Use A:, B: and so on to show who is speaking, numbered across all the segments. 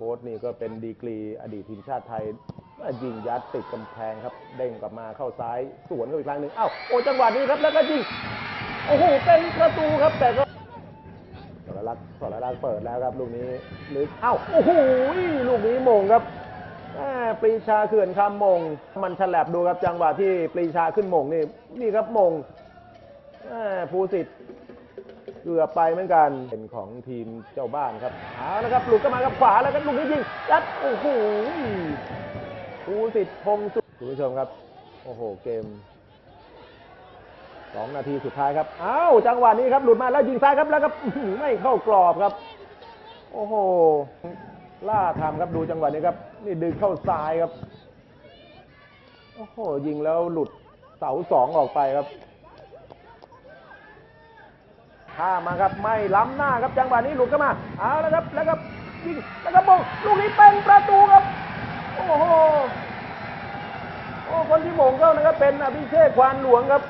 A: ค้ดนี่ก็เป็นดีกรีอดีตทีมชาติไทยยิงยัดติดกำแพงครับ เด้งกลับมาเข้าซ้ายสวนเข้าอีกครั้งหนึ่งอ้าวโอ้จังหวะนี้ครับแล้วก็ยิงโอ้โหเป็นประตูครับแต่ก็สรลักษ์สรลักษ์เปิดแล้วครับลูกนี้ลึกเอ้าโอ้โหลูกนี้มงครับปรีชาเขื่อนคำมง มันฉลับดูครับจังหวะที่ปรีชาขึ้นมงนี่นี่ครับมงแม่ภูสิทธิ์ เกือบไปเหมือนกัน เป็นของทีมเจ้าบ้านครับเอาละครับหลุดเข้ามากับขวาแล้วก็ลูกนี้ยิงยัดโอ้โหภูสิทธิ์พงสุคุณผู้ชมครับ โอ้โห เกมสองนาทีสุดท้ายครับ อ้าว จังหวะนี้ครับ หลุดมาแล้วยิงซ้ายครับ แล้วก็ไม่เข้ากรอบครับ โอ้โห ล่าทำครับ ดูจังหวะนี้ครับ นี่ดึงเข้าซ้ายครับ โอ้โห ยิงแล้วหลุดเสาสองออกไปครับ ข้ามาครับไม่ล้ำหน้าครับจังหวะนี้หลุดเข้ามาเอาแล้วครับแล้วก็ยิงแล้วก็มงลูกนี้เป็นประตูครับโอ้โหโอ้คนที่มงเข้านะครับเป็นอภิเชษควานหลวงครับ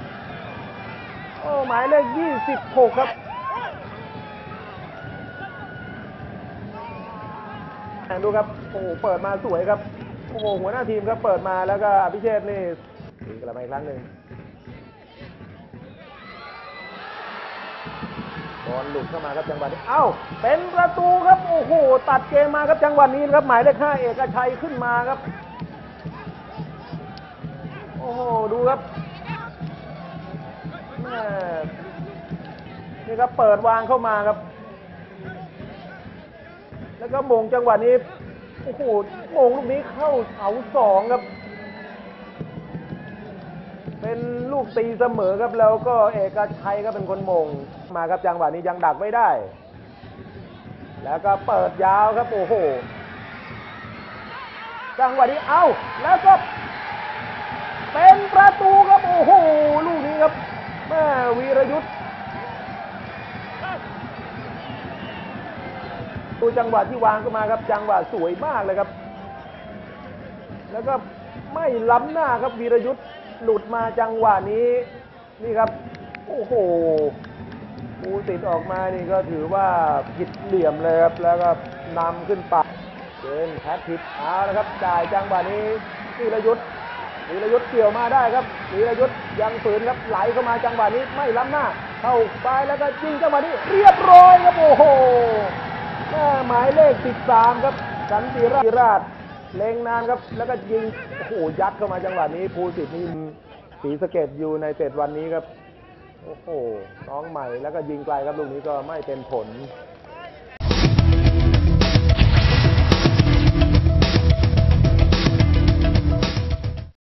A: โอ้หมายเลข26ครับดูครับโอ้โหเปิดมาสวยครับโอ้โหหัวหน้าทีมครับเปิดมาแล้วก็อภิเชษนี่ยิงกลับมาอีกครั้งหนึ่ง บอลหลุดเข้ามาครับจังหวะนี้เอ้า เป็นประตูครับโอ้โหตัดเกมมาครับจังหวะนี้ครับหมายเลขห้าเอกชัยขึ้นมาครับ โอ้โหดูครับนี่ครับเปิดวางเข้ามาครับ แล้วก็มงจังหวะนี้โอ้โหมงลูกนี้เข้าเสาสองครับ เป็นลูกตีเสมอครับแล้วก็เอกชัยก็เป็นคนมง มาครับจังหวะนี้ยังดักไม่ได้ แล้วก็เปิดยาวครับโอ้โหจังหวะนี้เอาแล้วก็เป็นประตูครับโอ้โหลูกนี้ครับแม่วีรยุทธ์ดูจังหวะที่วางเข้ามาครับ จังหวะสวยมากเลยครับ แล้วก็ไม่ล้ำหน้าครับวีรยุทธ์ หลุดมาจังหวะนี้ นี่ครับ โอ้โหปูติดออกมานี่ก็ถือว่าผิดเหลี่ยมเลยครับ แล้วก็นำขึ้นไปเจนแพทผิดเอาละครับ จ่ายจังหวะนี้วีรยุทธ์วีรยุทธ์เกี่ยวมาได้ครับวีรยุทธ์ยังฝืนครับ ไหลเข้ามาจังหวะนี้ไม่ล้ำหน้า เข้าไปแล้วก็ยิงจังหวะนี้ เรียบร้อยครับโอ้โหหมายเลข 13 ครับสันติราช เล็งนานครับ แล้วก็ยิงโอ้โหยัดเข้ามาจังหวะนี้ภูสิทธิ์นี่สีสเกตอยู่ในเตดวันนี้ครับ โอ้โหน้องใหม่แล้วก็ยิงไกลครับลูกนี้ก็ไม่เป็นผล